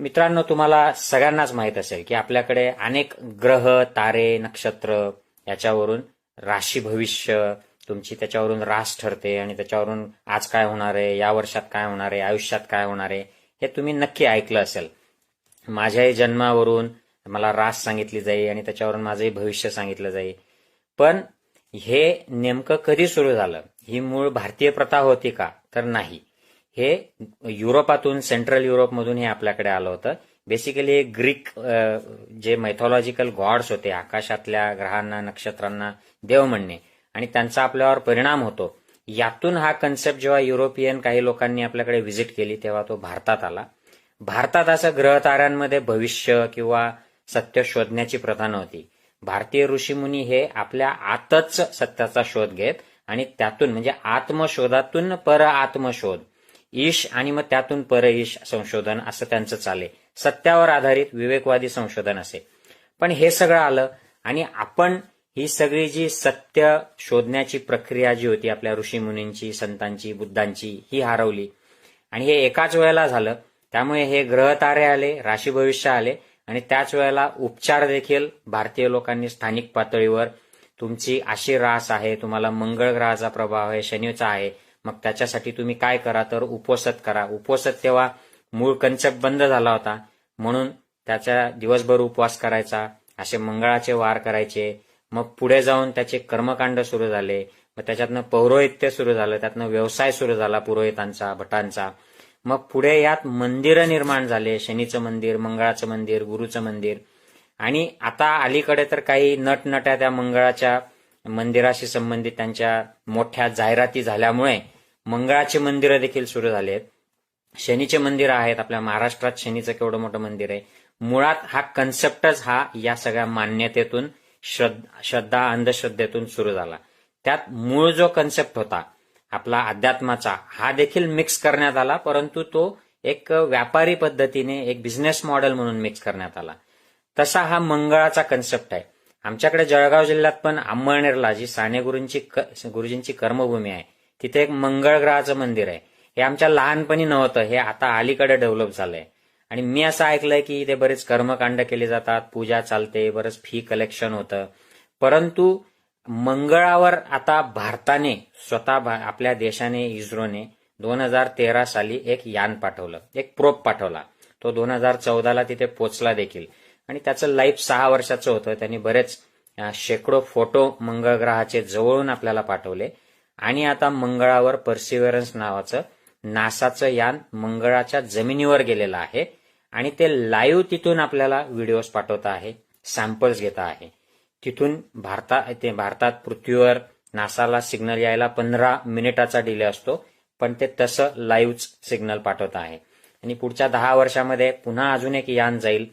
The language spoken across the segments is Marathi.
मित्रांनो तुम्हाला सगळ्यांनाच माहीत असेल की आपल्याकडे अनेक ग्रह तारे नक्षत्र याच्यावरून राशी भविष्य तुमची त्याच्यावरून रास ठरते आणि त्याच्यावरून आज काय होणार आहे या वर्षात काय होणार आहे आयुष्यात काय होणार आहे हे तुम्ही नक्की ऐकलं असेल. माझ्याही जन्मावरून मला रास सांगितली जाई आणि त्याच्यावरून माझंही भविष्य सांगितलं जाईल पण हे नेमकं कधी सुरू झालं? ही मूळ भारतीय प्रथा होती का? तर नाही. हे युरोपातून सेंट्रल युरोपमधून हे आपल्याकडे आलं होतं. बेसिकली ग्रीक जे मैथॉलॉजिकल गॉड्स होते आकाशातल्या ग्रहांना नक्षत्रांना देव म्हणणे. आणि त्यांचा आपल्यावर परिणाम होतो. यातून हा कन्सेप्ट जेव्हा युरोपियन काही लोकांनी आपल्याकडे व्हिजिट केली तेव्हा तो भारतात आला. भारतात असं ग्रहताऱ्यांमध्ये भविष्य किंवा सत्य शोधण्याची प्रथा नव्हती. भारतीय ऋषीमुनी हे आपल्या आतच सत्याचा शोध घेत आणि त्यातून म्हणजे आत्मशोधातून पर आत्मशोध ईश आणि मग त्यातून पर ईश संशोधन असं त्यांचं चाले. सत्यावर आधारित विवेकवादी संशोधन असे. पण हे सगळं आलं आणि आपण ही सगळी जी सत्य शोधण्याची प्रक्रिया जी होती आपल्या ऋषीमुनींची संतांची बुद्धांची ही हरवली. आणि हे एकाच वेळेला झालं. त्यामुळे हे ग्रह तारे आले राशी भविष्य आले आणि त्याच वेळेला उपचार देखील भारतीय लोकांनी स्थानिक पातळीवर. तुमची अशी रास आहे तुम्हाला मंगळ ग्रहाचा प्रभाव आहे शनीचा आहे. मग त्याच्यासाठी तुम्ही काय करा तर उपोषत करा. उपोषत तेव्हा मूळ कन्सेप्ट बंद झाला होता. म्हणून त्याचा दिवसभर उपवास करायचा. असे मंगळाचे वार करायचे. मग पुढे जाऊन त्याचे कर्मकांड सुरू झाले. मग त्याच्यातनं पौरोहित्य सुरू झालं. त्यातनं व्यवसाय सुरू झाला पुरोहितांचा भटांचा. मग पुढे यात मंदिरं निर्माण झाले. शनीचं मंदिर मंगळाचं मंदिर गुरुचं मंदिर. आणि आता अलीकडे तर काही नटनट्या त्या मंगळाच्या मंदिराशी संबंधित त्यांच्या मोठ्या जाहिराती झाल्यामुळे मंगळाचे मंदिरं देखील सुरू झाले आहेत. शनीचे मंदिर आहेत. आपल्या महाराष्ट्रात शनीचं केवढं मोठं मंदिर आहे. मुळात हा कन्सेप्टच हा या सगळ्या मान्यतेतून श्रद्धा अंधश्रद्धेतून सुरू झाला. त्यात मूळ जो कन्सेप्ट होता आपला अध्यात्माचा हा देखील मिक्स करण्यात आला परंतु तो एक व्यापारी पद्धतीने एक बिझनेस मॉडेल म्हणून मिक्स करण्यात आला. तसा हा मंगळाचा कन्सेप्ट आहे. आमच्याकडे जळगाव जिल्ह्यात पण अंमळनेरला जी साने गुरुंची गुरुजींची कर्मभूमी आहे तिथे एक मंगळ ग्रहाचं मंदिर आहे. हे आमच्या लहानपणी नव्हतं. हे आता अलीकडे डेव्हलप झालंय. आणि मी असं ऐकलंय की इथे बरेच कर्मकांड केले जातात पूजा चालते बरंच फी कलेक्शन होतं. परंतु मंगळावर आता भारताने स्वतः भा- आपल्या देशाने इस्रोने दोन हजार तेरा साली एक यान पाठवलं. एक प्रोप पाठवला. तो दोन हजार चौदाला तिथे पोचला देखील. आणि त्याचं लाईफ सहा वर्षाचं होतं. त्यांनी बरेच शेकडो फोटो मंगळ ग्रहाचे जवळून आपल्याला पाठवले. आणि आता मंगळावर पर्सिव्हरन्स नावाचं नासाचं यान मंगळाच्या जमिनीवर गेलेलं आहे आणि ते लाईव्ह तिथून आपल्याला व्हिडिओज पाठवत आहे सॅम्पल्स घेत आहे. तिथून भारता ते भारतात पृथ्वीवर नासाला सिग्नल यायला पंधरा मिनिटाचा डिले असतो पण ते तसं लाईव्हच सिग्नल पाठवत आहे. आणि पुढच्या दहा वर्षामध्ये पुन्हा अजून एक यान जाईल.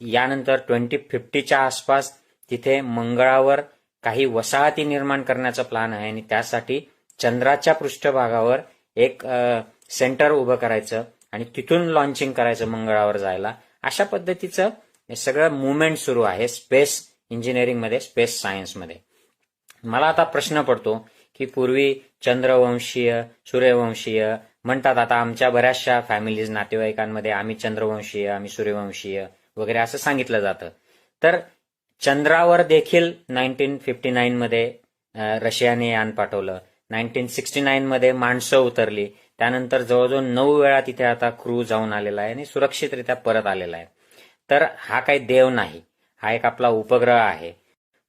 यानंतर ट्वेंटी फिफ्टीच्या आसपास तिथे मंगळावर काही वसाहती निर्माण करण्याचा प्लान आहे आणि त्यासाठी चंद्राच्या पृष्ठभागावर एक सेंटर उभं करायचं आणि तिथून लॉन्चिंग करायचं मंगळावर जायला. अशा पद्धतीचं हे सगळं मुवमेंट सुरू आहे स्पेस इंजिनिअरिंगमध्ये स्पेस सायन्समध्ये मला आता प्रश्न पडतो की पूर्वी चंद्रवंशीय सूर्यवंशीय म्हणतात आता आमच्या बऱ्याचशा फॅमिलीज नातेवाईकांमध्ये आम्ही चंद्रवंशीय आम्ही सूर्यवंशीय वगैरे असं सांगितलं जातं. तर चंद्रावर देखील नाईन्टीन फिफ्टी नाईन मध्ये रशियाने यान पाठवलं. नाईन्टीन सिक्स्टी नाईन मध्ये माणसं उतरली. त्यानंतर जवळजवळ नऊ वेळा तिथे आता क्रू जाऊन आलेला आहे आणि सुरक्षितरित्या परत आलेला आहे. तर हा काही देव नाही. हा एक आपला उपग्रह आहे.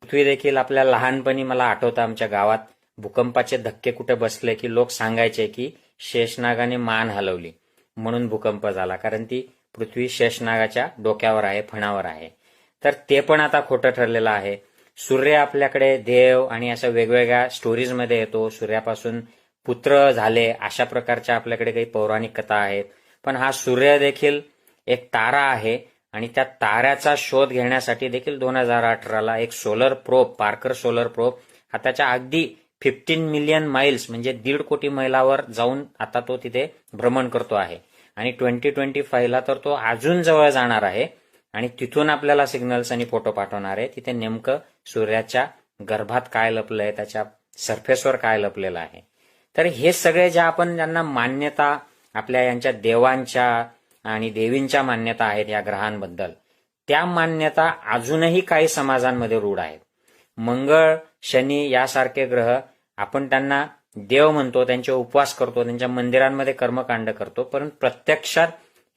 पृथ्वी देखील आपल्या लहानपणी मला आठवतं आमच्या गावात. भूकंपाचे धक्के कुठे बसले की लोक सांगायचे की शेषनागाने मान हलवली. म्हणून भूकंप झाला. कारण ती पृथ्वी शेषनागाच्या डोक्यावर आहे फणावर आहे. तर ते पण आता खोटं ठरलेलं आहे. सूर्य आपल्याकडे देव आणि अशा वेगवेगळ्या स्टोरीजमध्ये येतो. सूर्यापासून पुत्र झाले अशा प्रकारच्या आपल्याकडे काही पौराणिक कथा आहेत. पण हा सूर्य देखील एक तारा आहे आणि त्या ताऱ्याचा शोध घेण्यासाठी देखील दोन हजार अठराला एक solar probe Parker solar probe हा त्याच्या अगदी फिफ्टीन मिलियन माइल्स म्हणजे दीड कोटी मैलावर जाऊन आता तो तिथे भ्रमण करतो आहे. आणि ट्वेंटी ट्वेंटी फाईव्हला तर तो अजून जवळ जाणार आहे. आणि तिथून आपल्याला सिग्नल्स आणि फोटो पाठवणार आहे. तिथे नेमकं सूर्याच्या गर्भात काय लपलंय त्याच्या सरफेसवर काय लपलेलं आहे. तर हे सगळे ज्या आपण ज्यांना मान्यता आपल्या यांच्या देवांच्या आणि देवींच्या मान्यता आहेत या ग्रहांबद्दल त्या मान्यता अजूनही काही समाजांमध्ये रूढ आहेत. मंगळ शनी यासारखे ग्रह आपण त्यांना देव म्हणतो त्यांचे उपवास करतो त्यांच्या मंदिरांमध्ये कर्मकांड करतो पण प्रत्यक्षात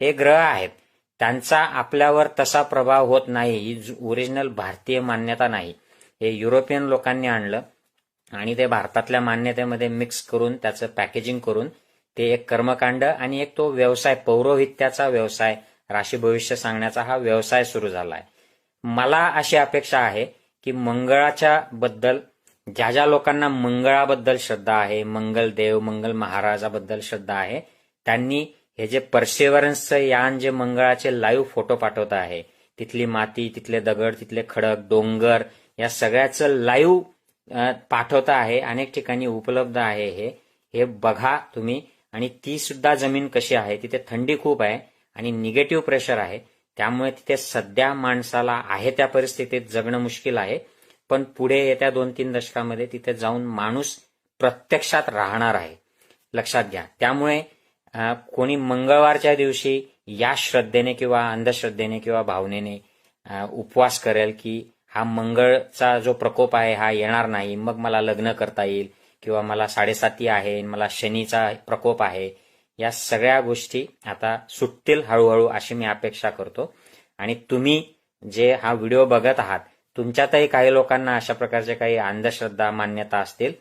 हे ग्रह आहेत. त्यांचा आपल्यावर तसा प्रभाव होत नाही ही ओरिजिनल भारतीय मान्यता नाही. हे युरोपियन लोकांनी आणलं आणि ते भारतातल्या मान्यतेमध्ये मिक्स करून त्याचं पॅकेजिंग करून ते एक कर्मकांड आणि एक तो व्यवसाय पौरोहित्याचा व्यवसाय राशी भविष्य सांगण्याचा हा व्यवसाय सुरू झालाय. मला अशी अपेक्षा आहे की मंगळाच्या बद्दल ज्या ज्या लोकांना मंगळाबद्दल श्रद्धा आहे मंगल देव मंगल महाराजाबद्दल श्रद्धा आहे त्यांनी हे जे परसेवरन्सचं यान जे मंगळाचे लाईव्ह फोटो पाठवत आहे तिथली माती तिथले दगड तिथले खडक डोंगर या सगळ्याचं लाईव्ह पाठवता आहे अनेक ठिकाणी उपलब्ध आहे हे. हे बघा तुम्ही. आणि ती सुद्धा जमीन कशी आहे? तिथे थंडी खूप आहे आणि निगेटिव्ह प्रेशर आहे. त्यामुळे तिथे सध्या माणसाला आहे त्या परिस्थितीत जगणं मुश्किल आहे. पण पुढे येत्या दोन तीन दशकामध्ये तिथे जाऊन माणूस प्रत्यक्षात राहणार आहे. लक्षात घ्या. त्यामुळे कोणी मंगळवारच्या दिवशी या श्रद्धेने किंवा अंधश्रद्धेने किंवा भावनेने उपवास करेल की हा मंगळचा जो प्रकोप आहे हा येणार नाही मग मला लग्न करता येईल किंवा मला साडेसाती आहे मला शनीचा प्रकोप आहे या सगळ्या गोष्टी आता सुटतील हळूहळू अशी मी अपेक्षा करतो. आणि तुम्ही जे हा व्हिडिओ बघत आहात तुमच्यातही काही लोकांना अशा प्रकारचे काही अंधश्रद्धा मान्यता असतील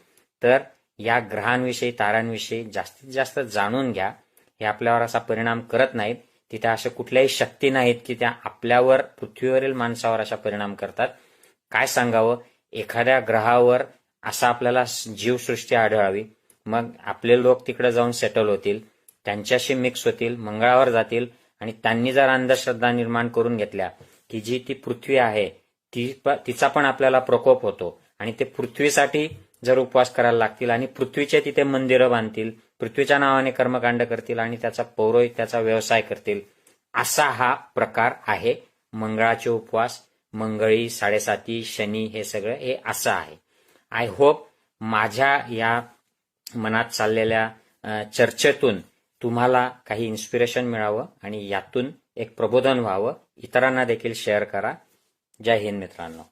तर या ग्रहांविषयी तारांविषयी जास्तीत जास्त जाणून घ्या. हे आपल्यावर असा परिणाम करत नाहीत. तिथे अशा कुठल्याही शक्ती नाहीत की त्या आपल्यावर पृथ्वीवरील माणसावर अशा परिणाम करतात. काय सांगावं? एखाद्या ग्रहावर असा आपल्याला जीवसृष्टी आढळावी. मग आपले लोक तिकडे जाऊन सेटल होतील. त्यांच्याशी मिक्स होतील मंगळावर जातील आणि त्यांनी जर अंधश्रद्धा निर्माण करून घेतल्या की जी ती पृथ्वी आहे ती तिचा पण आपल्याला प्रकोप होतो आणि ते पृथ्वीसाठी जर उपवास करायला लागतील आणि पृथ्वीचे तिथे मंदिरं बांधतील पृथ्वीच्या नावाने कर्मकांड करतील आणि त्याचा पौरोहित त्याचा व्यवसाय करतील असा हा प्रकार आहे. मंगळाचे उपवास मंगळी साडेसाती शनी हे सगळं हे असं आहे. आय होप माझ्या या मनात चाललेल्या चर्चेतून तुम्हाला काही इन्स्पिरेशन मिळावं आणि यातून एक प्रबोधन व्हावं. इतरांना देखील शेअर करा. जय हिंद मित्रांनो.